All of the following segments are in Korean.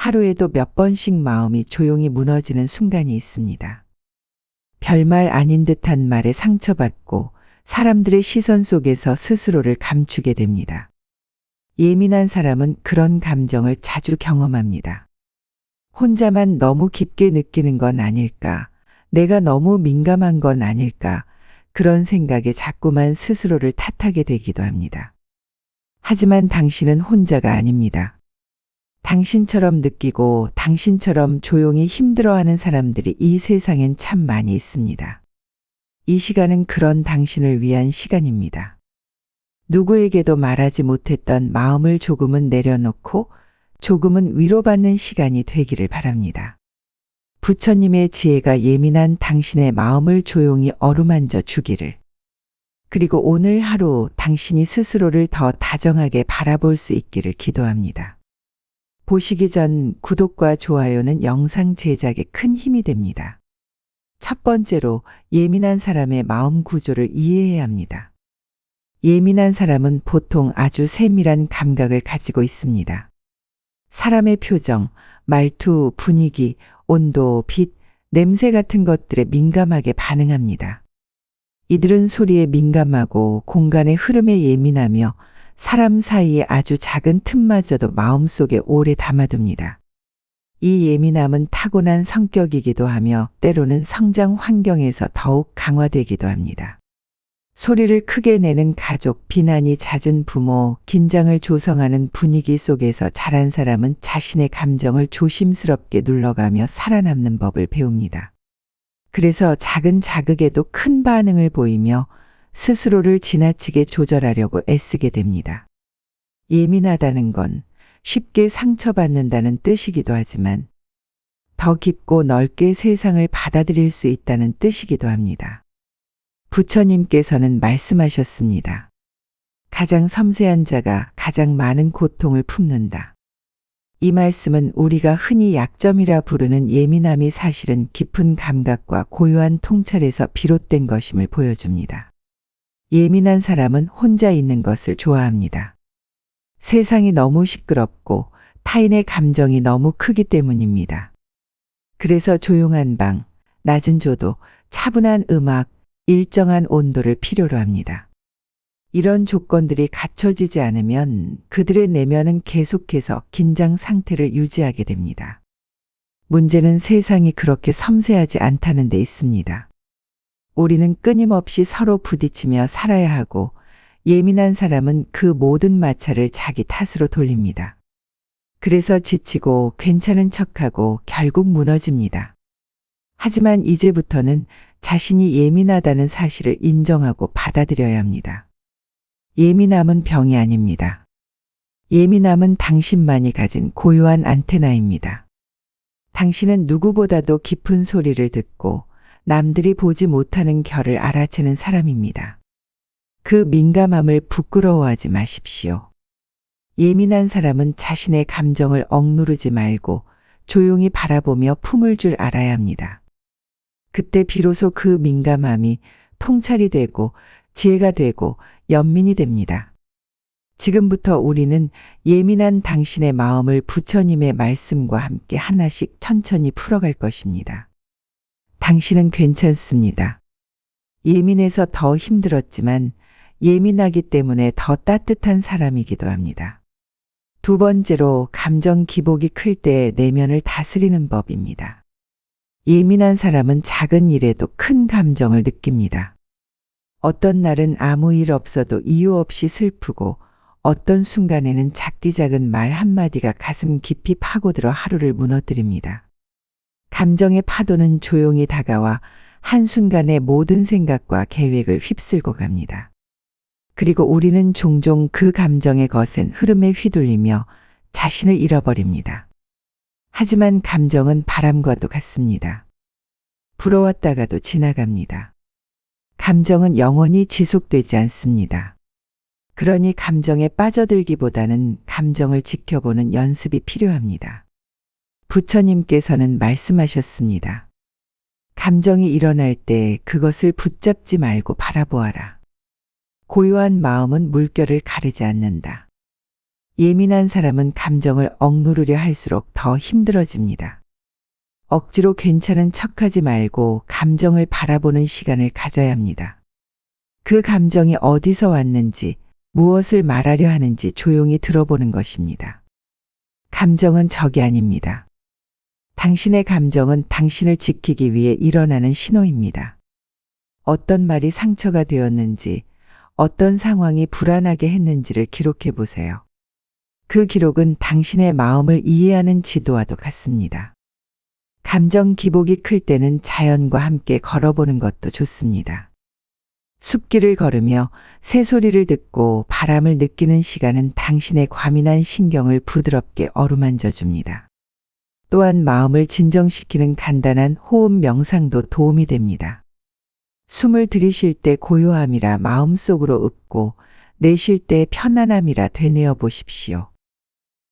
하루에도 몇 번씩 마음이 조용히 무너지는 순간이 있습니다. 별말 아닌 듯한 말에 상처받고 사람들의 시선 속에서 스스로를 감추게 됩니다. 예민한 사람은 그런 감정을 자주 경험합니다. 혼자만 너무 깊게 느끼는 건 아닐까, 내가 너무 민감한 건 아닐까, 그런 생각에 자꾸만 스스로를 탓하게 되기도 합니다. 하지만 당신은 혼자가 아닙니다. 당신처럼 느끼고 당신처럼 조용히 힘들어하는 사람들이 이 세상엔 참 많이 있습니다. 이 시간은 그런 당신을 위한 시간입니다. 누구에게도 말하지 못했던 마음을 조금은 내려놓고 조금은 위로받는 시간이 되기를 바랍니다. 부처님의 지혜가 예민한 당신의 마음을 조용히 어루만져 주기를. 그리고 오늘 하루 당신이 스스로를 더 다정하게 바라볼 수 있기를 기도합니다. 보시기 전 구독과 좋아요는 영상 제작에 큰 힘이 됩니다. 첫 번째로 예민한 사람의 마음 구조를 이해해야 합니다. 예민한 사람은 보통 아주 세밀한 감각을 가지고 있습니다. 사람의 표정, 말투, 분위기, 온도, 빛, 냄새 같은 것들에 민감하게 반응합니다. 이들은 소리에 민감하고 공간의 흐름에 예민하며 사람 사이에 아주 작은 틈마저도 마음속에 오래 담아둡니다. 이 예민함은 타고난 성격이기도 하며 때로는 성장 환경에서 더욱 강화되기도 합니다. 소리를 크게 내는 가족, 비난이 잦은 부모, 긴장을 조성하는 분위기 속에서 자란 사람은 자신의 감정을 조심스럽게 눌러가며 살아남는 법을 배웁니다. 그래서 작은 자극에도 큰 반응을 보이며 스스로를 지나치게 조절하려고 애쓰게 됩니다. 예민하다는 건 쉽게 상처받는다는 뜻이기도 하지만 더 깊고 넓게 세상을 받아들일 수 있다는 뜻이기도 합니다. 부처님께서는 말씀하셨습니다. 가장 섬세한 자가 가장 많은 고통을 품는다. 이 말씀은 우리가 흔히 약점이라 부르는 예민함이 사실은 깊은 감각과 고유한 통찰에서 비롯된 것임을 보여줍니다. 예민한 사람은 혼자 있는 것을 좋아합니다. 세상이 너무 시끄럽고 타인의 감정이 너무 크기 때문입니다. 그래서 조용한 방, 낮은 조도, 차분한 음악, 일정한 온도를 필요로 합니다. 이런 조건들이 갖춰지지 않으면 그들의 내면은 계속해서 긴장 상태를 유지하게 됩니다. 문제는 세상이 그렇게 섬세하지 않다는 데 있습니다. 우리는 끊임없이 서로 부딪히며 살아야 하고 예민한 사람은 그 모든 마찰을 자기 탓으로 돌립니다. 그래서 지치고 괜찮은 척하고 결국 무너집니다. 하지만 이제부터는 자신이 예민하다는 사실을 인정하고 받아들여야 합니다. 예민함은 병이 아닙니다. 예민함은 당신만이 가진 고유한 안테나입니다. 당신은 누구보다도 깊은 소리를 듣고 남들이 보지 못하는 결을 알아채는 사람입니다. 그 민감함을 부끄러워하지 마십시오. 예민한 사람은 자신의 감정을 억누르지 말고 조용히 바라보며 품을 줄 알아야 합니다. 그때 비로소 그 민감함이 통찰이 되고 지혜가 되고 연민이 됩니다. 지금부터 우리는 예민한 당신의 마음을 부처님의 말씀과 함께 하나씩 천천히 풀어갈 것입니다. 당신은 괜찮습니다. 예민해서 더 힘들었지만 예민하기 때문에 더 따뜻한 사람이기도 합니다. 두 번째로 감정 기복이 클 때 내면을 다스리는 법입니다. 예민한 사람은 작은 일에도 큰 감정을 느낍니다. 어떤 날은 아무 일 없어도 이유 없이 슬프고 어떤 순간에는 작디 작은 말 한마디가 가슴 깊이 파고들어 하루를 무너뜨립니다. 감정의 파도는 조용히 다가와 한순간에 모든 생각과 계획을 휩쓸고 갑니다. 그리고 우리는 종종 그 감정의 거센 흐름에 휘둘리며 자신을 잃어버립니다. 하지만 감정은 바람과도 같습니다. 불어왔다가도 지나갑니다. 감정은 영원히 지속되지 않습니다. 그러니 감정에 빠져들기보다는 감정을 지켜보는 연습이 필요합니다. 부처님께서는 말씀하셨습니다. 감정이 일어날 때 그것을 붙잡지 말고 바라보아라. 고요한 마음은 물결을 가르지 않는다. 예민한 사람은 감정을 억누르려 할수록 더 힘들어집니다. 억지로 괜찮은 척하지 말고 감정을 바라보는 시간을 가져야 합니다. 그 감정이 어디서 왔는지, 무엇을 말하려 하는지 조용히 들어보는 것입니다. 감정은 적이 아닙니다. 당신의 감정은 당신을 지키기 위해 일어나는 신호입니다. 어떤 말이 상처가 되었는지, 어떤 상황이 불안하게 했는지를 기록해 보세요. 그 기록은 당신의 마음을 이해하는 지도와도 같습니다. 감정 기복이 클 때는 자연과 함께 걸어보는 것도 좋습니다. 숲길을 걸으며 새소리를 듣고 바람을 느끼는 시간은 당신의 과민한 신경을 부드럽게 어루만져 줍니다. 또한 마음을 진정시키는 간단한 호흡 명상도 도움이 됩니다. 숨을 들이쉴 때 고요함이라 마음속으로 읊고 내쉴 때 편안함이라 되뇌어 보십시오.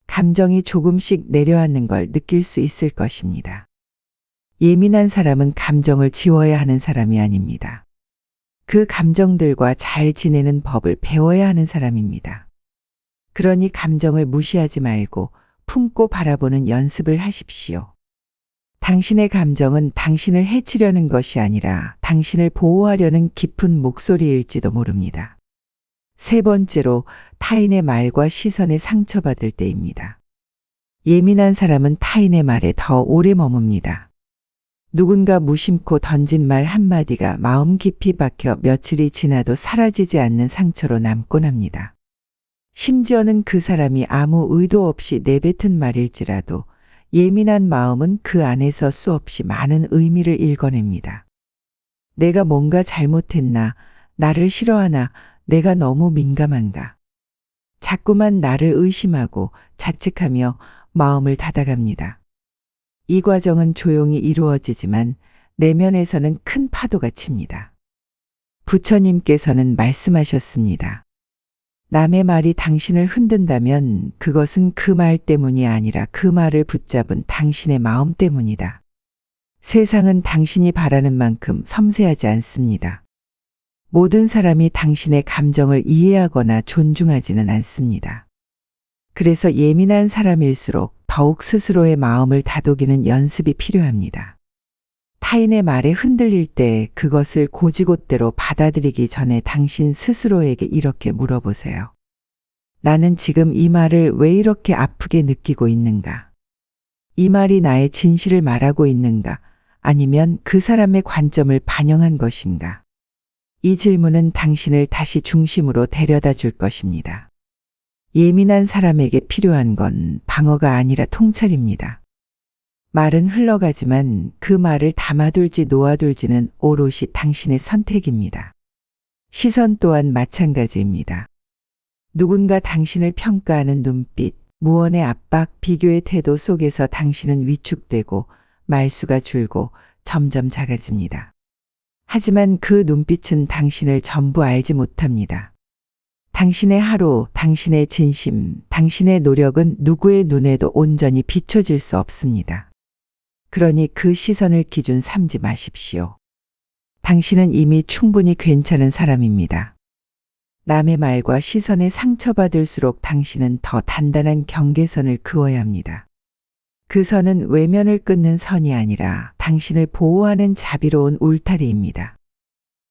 감정이 조금씩 내려앉는 걸 느낄 수 있을 것입니다. 예민한 사람은 감정을 지워야 하는 사람이 아닙니다. 그 감정들과 잘 지내는 법을 배워야 하는 사람입니다. 그러니 감정을 무시하지 말고 품고 바라보는 연습을 하십시오. 당신의 감정은 당신을 해치려는 것이 아니라 당신을 보호하려는 깊은 목소리일지도 모릅니다. 세 번째로 타인의 말과 시선에 상처받을 때입니다. 예민한 사람은 타인의 말에 더 오래 머뭅니다. 누군가 무심코 던진 말 한마디가 마음 깊이 박혀 며칠이 지나도 사라지지 않는 상처로 남곤 합니다. 심지어는 그 사람이 아무 의도 없이 내뱉은 말일지라도 예민한 마음은 그 안에서 수없이 많은 의미를 읽어냅니다. 내가 뭔가 잘못했나, 나를 싫어하나, 내가 너무 민감한가. 자꾸만 나를 의심하고 자책하며 마음을 닫아갑니다. 이 과정은 조용히 이루어지지만 내면에서는 큰 파도가 칩니다. 부처님께서는 말씀하셨습니다. 남의 말이 당신을 흔든다면 그것은 그 말 때문이 아니라 그 말을 붙잡은 당신의 마음 때문이다. 세상은 당신이 바라는 만큼 섬세하지 않습니다. 모든 사람이 당신의 감정을 이해하거나 존중하지는 않습니다. 그래서 예민한 사람일수록 더욱 스스로의 마음을 다독이는 연습이 필요합니다. 타인의 말에 흔들릴 때 그것을 고지곳대로 받아들이기 전에 당신 스스로에게 이렇게 물어보세요. 나는 지금 이 말을 왜 이렇게 아프게 느끼고 있는가? 이 말이 나의 진실을 말하고 있는가? 아니면 그 사람의 관점을 반영한 것인가? 이 질문은 당신을 다시 중심으로 데려다 줄 것입니다. 예민한 사람에게 필요한 건 방어가 아니라 통찰입니다. 말은 흘러가지만 그 말을 담아둘지 놓아둘지는 오롯이 당신의 선택입니다. 시선 또한 마찬가지입니다. 누군가 당신을 평가하는 눈빛, 무언의 압박, 비교의 태도 속에서 당신은 위축되고 말수가 줄고 점점 작아집니다. 하지만 그 눈빛은 당신을 전부 알지 못합니다. 당신의 하루, 당신의 진심, 당신의 노력은 누구의 눈에도 온전히 비춰질 수 없습니다. 그러니 그 시선을 기준 삼지 마십시오. 당신은 이미 충분히 괜찮은 사람입니다. 남의 말과 시선에 상처받을수록 당신은 더 단단한 경계선을 그어야 합니다. 그 선은 외면을 끊는 선이 아니라 당신을 보호하는 자비로운 울타리입니다.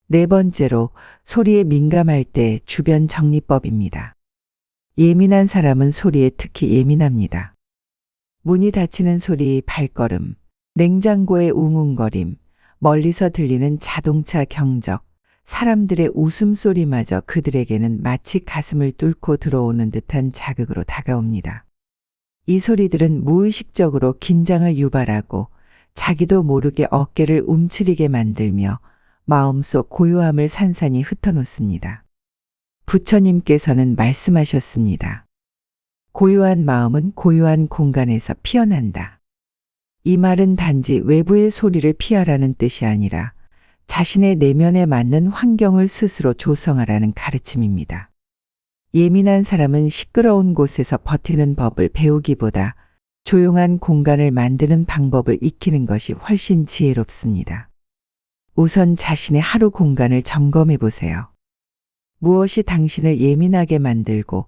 네 번째로 소리에 민감할 때 주변 정리법입니다. 예민한 사람은 소리에 특히 예민합니다. 문이 닫히는 소리, 발걸음, 냉장고의 웅웅거림, 멀리서 들리는 자동차 경적, 사람들의 웃음소리마저 그들에게는 마치 가슴을 뚫고 들어오는 듯한 자극으로 다가옵니다. 이 소리들은 무의식적으로 긴장을 유발하고 자기도 모르게 어깨를 움츠리게 만들며 마음속 고요함을 산산이 흩어놓습니다. 부처님께서는 말씀하셨습니다. 고요한 마음은 고요한 공간에서 피어난다. 이 말은 단지 외부의 소리를 피하라는 뜻이 아니라 자신의 내면에 맞는 환경을 스스로 조성하라는 가르침입니다. 예민한 사람은 시끄러운 곳에서 버티는 법을 배우기보다 조용한 공간을 만드는 방법을 익히는 것이 훨씬 지혜롭습니다. 우선 자신의 하루 공간을 점검해 보세요. 무엇이 당신을 예민하게 만들고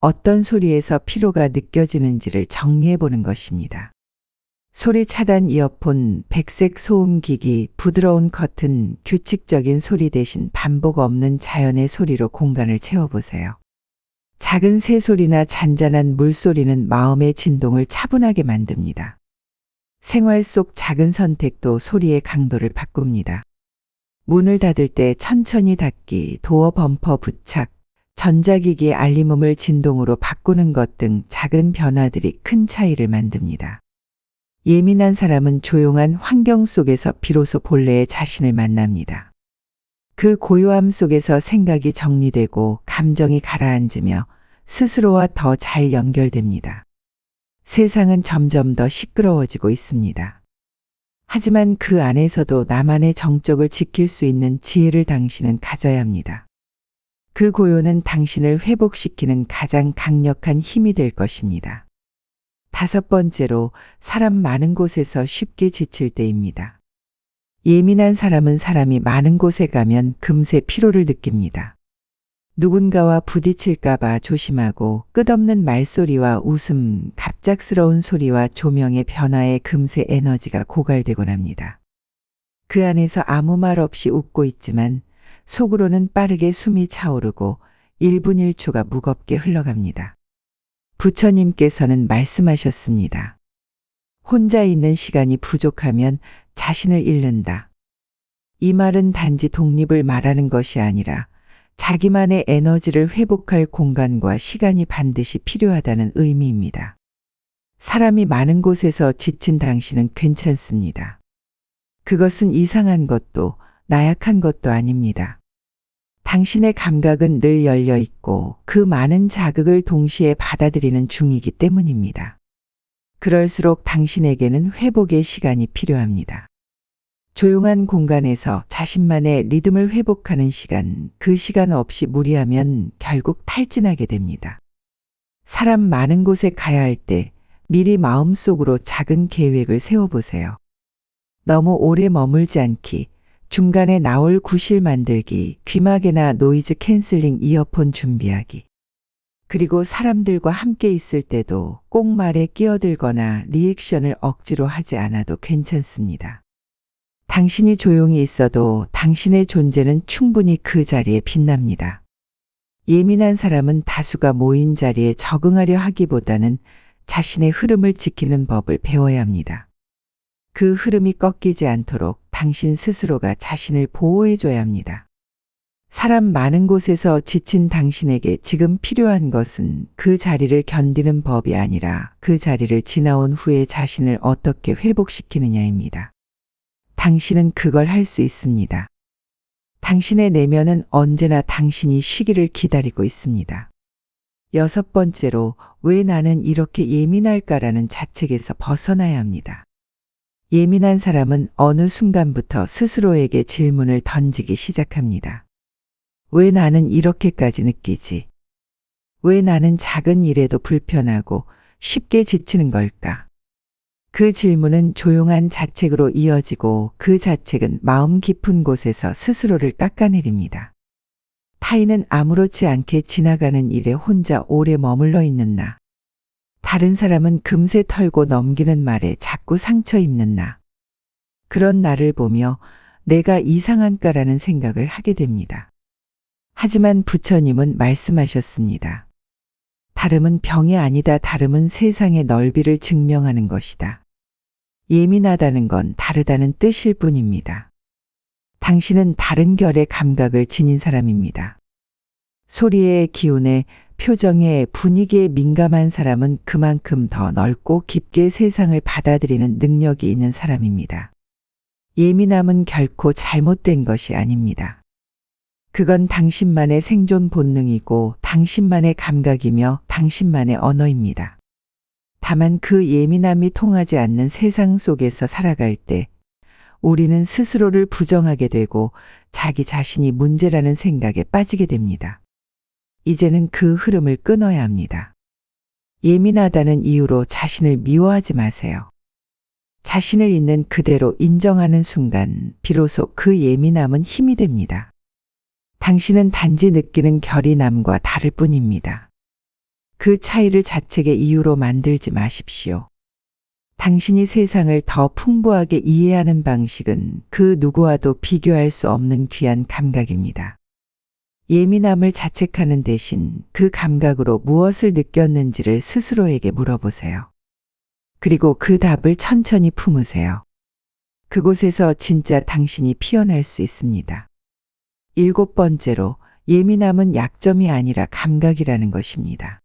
어떤 소리에서 피로가 느껴지는지를 정리해 보는 것입니다. 소리 차단 이어폰, 백색 소음기기, 부드러운 커튼, 규칙적인 소리 대신 반복 없는 자연의 소리로 공간을 채워보세요. 작은 새소리나 잔잔한 물소리는 마음의 진동을 차분하게 만듭니다. 생활 속 작은 선택도 소리의 강도를 바꿉니다. 문을 닫을 때 천천히 닫기, 도어 범퍼 부착, 전자기기 알림음을 진동으로 바꾸는 것 등 작은 변화들이 큰 차이를 만듭니다. 예민한 사람은 조용한 환경 속에서 비로소 본래의 자신을 만납니다. 그 고요함 속에서 생각이 정리되고 감정이 가라앉으며 스스로와 더 잘 연결됩니다. 세상은 점점 더 시끄러워지고 있습니다. 하지만 그 안에서도 나만의 정적을 지킬 수 있는 지혜를 당신은 가져야 합니다. 그 고요는 당신을 회복시키는 가장 강력한 힘이 될 것입니다. 다섯 번째로 사람 많은 곳에서 쉽게 지칠 때입니다. 예민한 사람은 사람이 많은 곳에 가면 금세 피로를 느낍니다. 누군가와 부딪힐까봐 조심하고 끝없는 말소리와 웃음, 갑작스러운 소리와 조명의 변화에 금세 에너지가 고갈되곤 합니다. 그 안에서 아무 말 없이 웃고 있지만 속으로는 빠르게 숨이 차오르고 1분 1초가 무겁게 흘러갑니다. 부처님께서는 말씀하셨습니다. 혼자 있는 시간이 부족하면 자신을 잃는다. 이 말은 단지 독립을 말하는 것이 아니라 자기만의 에너지를 회복할 공간과 시간이 반드시 필요하다는 의미입니다. 사람이 많은 곳에서 지친 당신은 괜찮습니다. 그것은 이상한 것도 나약한 것도 아닙니다. 당신의 감각은 늘 열려 있고 그 많은 자극을 동시에 받아들이는 중이기 때문입니다. 그럴수록 당신에게는 회복의 시간이 필요합니다. 조용한 공간에서 자신만의 리듬을 회복하는 시간, 그 시간 없이 무리하면 결국 탈진하게 됩니다. 사람 많은 곳에 가야 할 때 미리 마음속으로 작은 계획을 세워보세요. 너무 오래 머물지 않기, 중간에 나올 구실 만들기, 귀마개나 노이즈 캔슬링 이어폰 준비하기. 그리고 사람들과 함께 있을 때도 꼭 말에 끼어들거나 리액션을 억지로 하지 않아도 괜찮습니다. 당신이 조용히 있어도 당신의 존재는 충분히 그 자리에 빛납니다. 예민한 사람은 다수가 모인 자리에 적응하려 하기보다는 자신의 흐름을 지키는 법을 배워야 합니다. 그 흐름이 꺾이지 않도록 당신 스스로가 자신을 보호해줘야 합니다. 사람 많은 곳에서 지친 당신에게 지금 필요한 것은 그 자리를 견디는 법이 아니라 그 자리를 지나온 후에 자신을 어떻게 회복시키느냐입니다. 당신은 그걸 할 수 있습니다. 당신의 내면은 언제나 당신이 쉬기를 기다리고 있습니다. 여섯 번째로 왜 나는 이렇게 예민할까라는 자책에서 벗어나야 합니다. 예민한 사람은 어느 순간부터 스스로에게 질문을 던지기 시작합니다. 왜 나는 이렇게까지 느끼지? 왜 나는 작은 일에도 불편하고 쉽게 지치는 걸까? 그 질문은 조용한 자책으로 이어지고 그 자책은 마음 깊은 곳에서 스스로를 깎아내립니다. 타인은 아무렇지 않게 지나가는 일에 혼자 오래 머물러 있는 나. 다른 사람은 금세 털고 넘기는 말에 자꾸 상처 입는 나. 그런 나를 보며 내가 이상한가라는 생각을 하게 됩니다. 하지만 부처님은 말씀하셨습니다. 다름은 병이 아니다. 다름은 세상의 넓이를 증명하는 것이다. 예민하다는 건 다르다는 뜻일 뿐입니다. 당신은 다른 결의 감각을 지닌 사람입니다. 소리의 기운에 표정에 분위기에 민감한 사람은 그만큼 더 넓고 깊게 세상을 받아들이는 능력이 있는 사람입니다. 예민함은 결코 잘못된 것이 아닙니다. 그건 당신만의 생존 본능이고 당신만의 감각이며 당신만의 언어입니다. 다만 그 예민함이 통하지 않는 세상 속에서 살아갈 때 우리는 스스로를 부정하게 되고 자기 자신이 문제라는 생각에 빠지게 됩니다. 이제는 그 흐름을 끊어야 합니다. 예민하다는 이유로 자신을 미워하지 마세요. 자신을 있는 그대로 인정하는 순간 비로소 그 예민함은 힘이 됩니다. 당신은 단지 느끼는 결이 남과 다를 뿐입니다. 그 차이를 자책의 이유로 만들지 마십시오. 당신이 세상을 더 풍부하게 이해하는 방식은 그 누구와도 비교할 수 없는 귀한 감각입니다. 예민함을 자책하는 대신 그 감각으로 무엇을 느꼈는지를 스스로에게 물어보세요. 그리고 그 답을 천천히 품으세요. 그곳에서 진짜 당신이 피어날 수 있습니다. 일곱 번째로 예민함은 약점이 아니라 감각이라는 것입니다.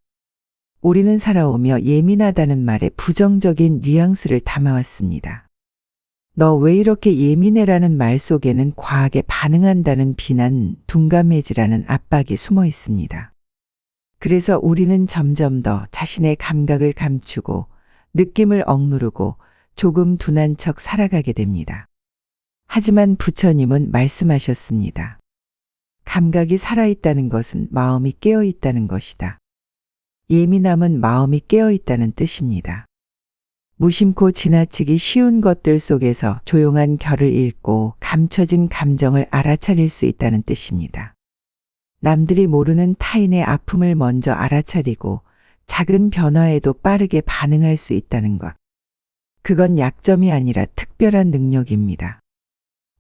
우리는 살아오며 예민하다는 말에 부정적인 뉘앙스를 담아왔습니다. 너 왜 이렇게 예민해라는 말 속에는 과하게 반응한다는 비난, 둔감해지라는 압박이 숨어 있습니다. 그래서 우리는 점점 더 자신의 감각을 감추고 느낌을 억누르고 조금 둔한 척 살아가게 됩니다. 하지만 부처님은 말씀하셨습니다. 감각이 살아있다는 것은 마음이 깨어있다는 것이다. 예민함은 마음이 깨어있다는 뜻입니다. 무심코 지나치기 쉬운 것들 속에서 조용한 결을 읽고 감춰진 감정을 알아차릴 수 있다는 뜻입니다. 남들이 모르는 타인의 아픔을 먼저 알아차리고 작은 변화에도 빠르게 반응할 수 있다는 것. 그건 약점이 아니라 특별한 능력입니다.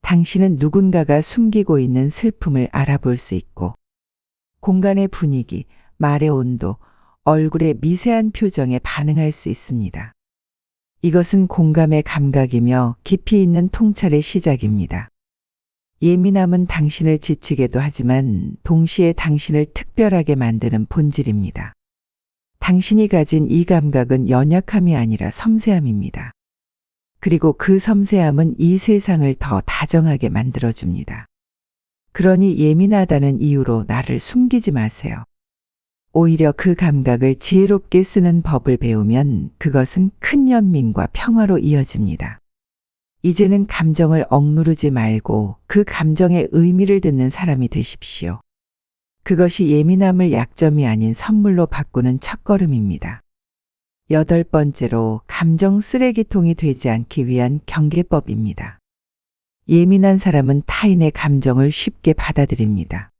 당신은 누군가가 숨기고 있는 슬픔을 알아볼 수 있고, 공간의 분위기, 말의 온도, 얼굴의 미세한 표정에 반응할 수 있습니다. 이것은 공감의 감각이며 깊이 있는 통찰의 시작입니다. 예민함은 당신을 지치게도 하지만 동시에 당신을 특별하게 만드는 본질입니다. 당신이 가진 이 감각은 연약함이 아니라 섬세함입니다. 그리고 그 섬세함은 이 세상을 더 다정하게 만들어줍니다. 그러니 예민하다는 이유로 나를 숨기지 마세요. 오히려 그 감각을 지혜롭게 쓰는 법을 배우면 그것은 큰 연민과 평화로 이어집니다. 이제는 감정을 억누르지 말고 그 감정의 의미를 듣는 사람이 되십시오. 그것이 예민함을 약점이 아닌 선물로 바꾸는 첫걸음입니다. 여덟 번째로 감정 쓰레기통이 되지 않기 위한 경계법입니다. 예민한 사람은 타인의 감정을 쉽게 받아들입니다.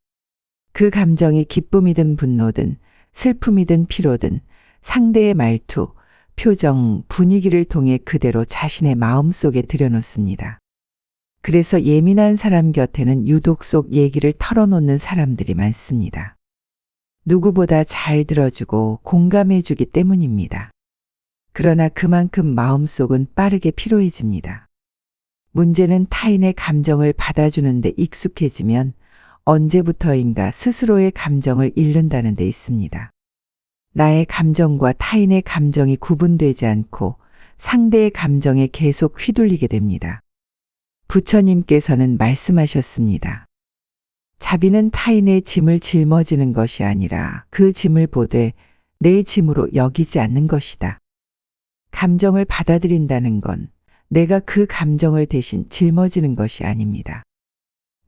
그 감정이 기쁨이든 분노든 슬픔이든 피로든 상대의 말투, 표정, 분위기를 통해 그대로 자신의 마음 속에 들여놓습니다. 그래서 예민한 사람 곁에는 유독 속 얘기를 털어놓는 사람들이 많습니다. 누구보다 잘 들어주고 공감해주기 때문입니다. 그러나 그만큼 마음속은 빠르게 피로해집니다. 문제는 타인의 감정을 받아주는데 익숙해지면 언제부터인가 스스로의 감정을 잃는다는 데 있습니다. 나의 감정과 타인의 감정이 구분되지 않고 상대의 감정에 계속 휘둘리게 됩니다. 부처님께서는 말씀하셨습니다. 자비는 타인의 짐을 짊어지는 것이 아니라 그 짐을 보되 내 짐으로 여기지 않는 것이다. 감정을 받아들인다는 건 내가 그 감정을 대신 짊어지는 것이 아닙니다.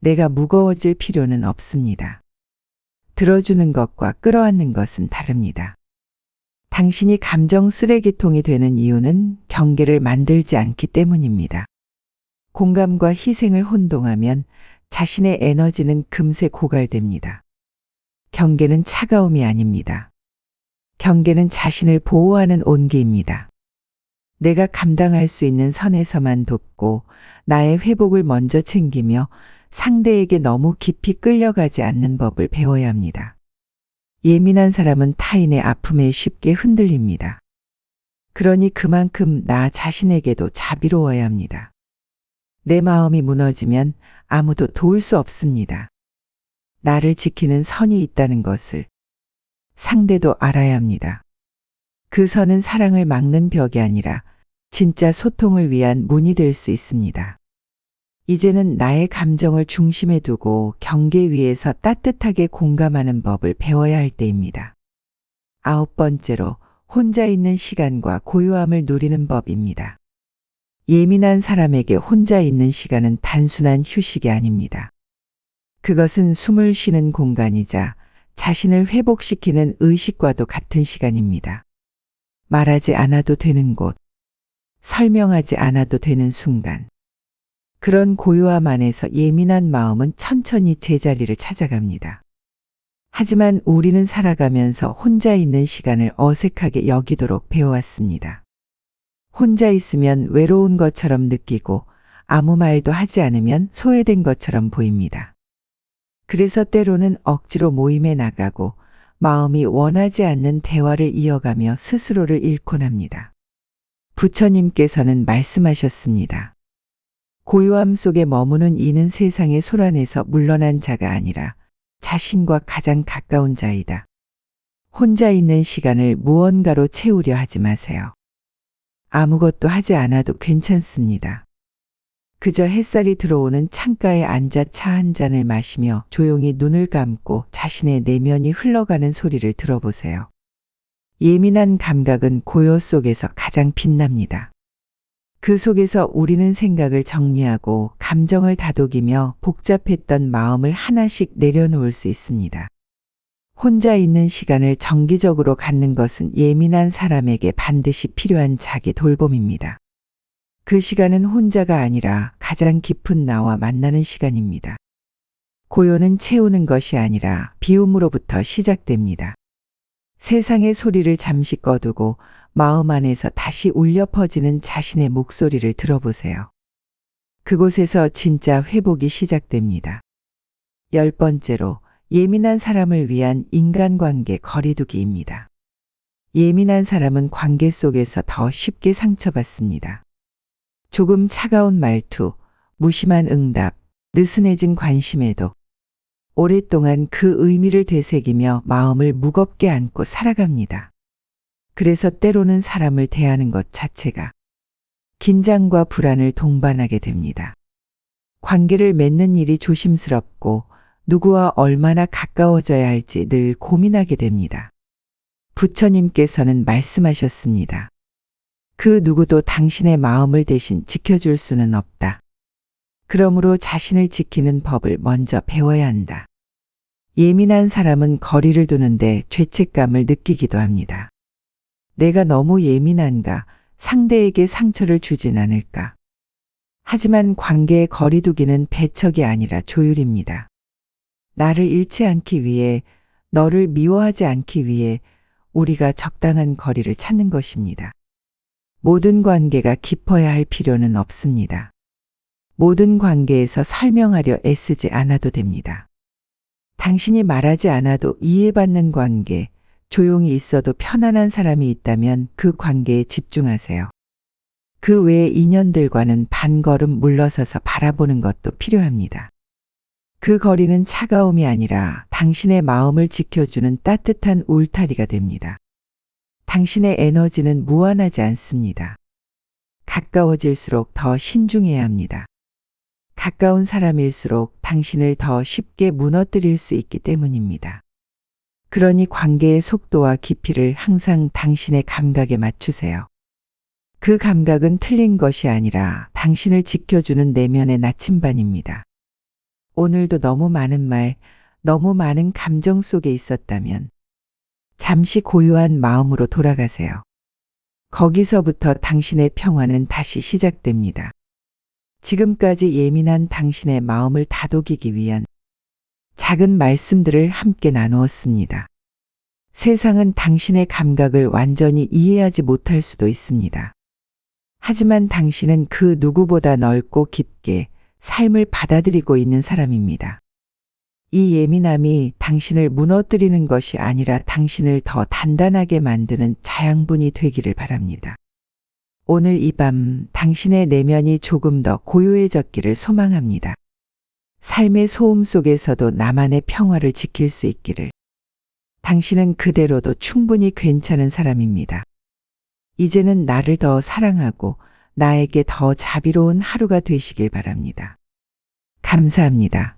내가 무거워질 필요는 없습니다. 들어주는 것과 끌어안는 것은 다릅니다. 당신이 감정 쓰레기통이 되는 이유는 경계를 만들지 않기 때문입니다. 공감과 희생을 혼동하면 자신의 에너지는 금세 고갈됩니다. 경계는 차가움이 아닙니다. 경계는 자신을 보호하는 온기입니다. 내가 감당할 수 있는 선에서만 돕고 나의 회복을 먼저 챙기며 상대에게 너무 깊이 끌려가지 않는 법을 배워야 합니다. 예민한 사람은 타인의 아픔에 쉽게 흔들립니다. 그러니 그만큼 나 자신에게도 자비로워야 합니다. 내 마음이 무너지면 아무도 도울 수 없습니다. 나를 지키는 선이 있다는 것을 상대도 알아야 합니다. 그 선은 사랑을 막는 벽이 아니라 진짜 소통을 위한 문이 될 수 있습니다. 이제는 나의 감정을 중심에 두고 경계 위에서 따뜻하게 공감하는 법을 배워야 할 때입니다. 아홉 번째로 혼자 있는 시간과 고요함을 누리는 법입니다. 예민한 사람에게 혼자 있는 시간은 단순한 휴식이 아닙니다. 그것은 숨을 쉬는 공간이자 자신을 회복시키는 의식과도 같은 시간입니다. 말하지 않아도 되는 곳, 설명하지 않아도 되는 순간. 그런 고요함 안에서 예민한 마음은 천천히 제자리를 찾아갑니다. 하지만 우리는 살아가면서 혼자 있는 시간을 어색하게 여기도록 배워왔습니다. 혼자 있으면 외로운 것처럼 느끼고 아무 말도 하지 않으면 소외된 것처럼 보입니다. 그래서 때로는 억지로 모임에 나가고 마음이 원하지 않는 대화를 이어가며 스스로를 잃곤 합니다. 부처님께서는 말씀하셨습니다. 고요함 속에 머무는 이는 세상의 소란에서 물러난 자가 아니라 자신과 가장 가까운 자이다. 혼자 있는 시간을 무언가로 채우려 하지 마세요. 아무것도 하지 않아도 괜찮습니다. 그저 햇살이 들어오는 창가에 앉아 차 한 잔을 마시며 조용히 눈을 감고 자신의 내면이 흘러가는 소리를 들어보세요. 예민한 감각은 고요 속에서 가장 빛납니다. 그 속에서 우리는 생각을 정리하고 감정을 다독이며 복잡했던 마음을 하나씩 내려놓을 수 있습니다. 혼자 있는 시간을 정기적으로 갖는 것은 예민한 사람에게 반드시 필요한 자기 돌봄입니다. 그 시간은 혼자가 아니라 가장 깊은 나와 만나는 시간입니다. 고요는 채우는 것이 아니라 비움으로부터 시작됩니다. 세상의 소리를 잠시 꺼두고 마음 안에서 다시 울려 퍼지는 자신의 목소리를 들어보세요. 그곳에서 진짜 회복이 시작됩니다. 열 번째로 예민한 사람을 위한 인간관계 거리두기입니다. 예민한 사람은 관계 속에서 더 쉽게 상처받습니다. 조금 차가운 말투, 무심한 응답, 느슨해진 관심에도 오랫동안 그 의미를 되새기며 마음을 무겁게 안고 살아갑니다. 그래서 때로는 사람을 대하는 것 자체가 긴장과 불안을 동반하게 됩니다. 관계를 맺는 일이 조심스럽고 누구와 얼마나 가까워져야 할지 늘 고민하게 됩니다. 부처님께서는 말씀하셨습니다. 그 누구도 당신의 마음을 대신 지켜줄 수는 없다. 그러므로 자신을 지키는 법을 먼저 배워야 한다. 예민한 사람은 거리를 두는데 죄책감을 느끼기도 합니다. 내가 너무 예민한가, 상대에게 상처를 주진 않을까. 하지만 관계의 거리두기는 배척이 아니라 조율입니다. 나를 잃지 않기 위해, 너를 미워하지 않기 위해 우리가 적당한 거리를 찾는 것입니다. 모든 관계가 깊어야 할 필요는 없습니다. 모든 관계에서 설명하려 애쓰지 않아도 됩니다. 당신이 말하지 않아도 이해받는 관계, 조용히 있어도 편안한 사람이 있다면 그 관계에 집중하세요. 그 외의 인연들과는 반걸음 물러서서 바라보는 것도 필요합니다. 그 거리는 차가움이 아니라 당신의 마음을 지켜주는 따뜻한 울타리가 됩니다. 당신의 에너지는 무한하지 않습니다. 가까워질수록 더 신중해야 합니다. 가까운 사람일수록 당신을 더 쉽게 무너뜨릴 수 있기 때문입니다. 그러니 관계의 속도와 깊이를 항상 당신의 감각에 맞추세요. 그 감각은 틀린 것이 아니라 당신을 지켜주는 내면의 나침반입니다. 오늘도 너무 많은 말, 너무 많은 감정 속에 있었다면 잠시 고요한 마음으로 돌아가세요. 거기서부터 당신의 평화는 다시 시작됩니다. 지금까지 예민한 당신의 마음을 다독이기 위한 작은 말씀들을 함께 나누었습니다. 세상은 당신의 감각을 완전히 이해하지 못할 수도 있습니다. 하지만 당신은 그 누구보다 넓고 깊게 삶을 받아들이고 있는 사람입니다. 이 예민함이 당신을 무너뜨리는 것이 아니라 당신을 더 단단하게 만드는 자양분이 되기를 바랍니다. 오늘 이 밤 당신의 내면이 조금 더 고요해졌기를 소망합니다. 삶의 소음 속에서도 나만의 평화를 지킬 수 있기를. 당신은 그대로도 충분히 괜찮은 사람입니다. 이제는 나를 더 사랑하고 나에게 더 자비로운 하루가 되시길 바랍니다. 감사합니다.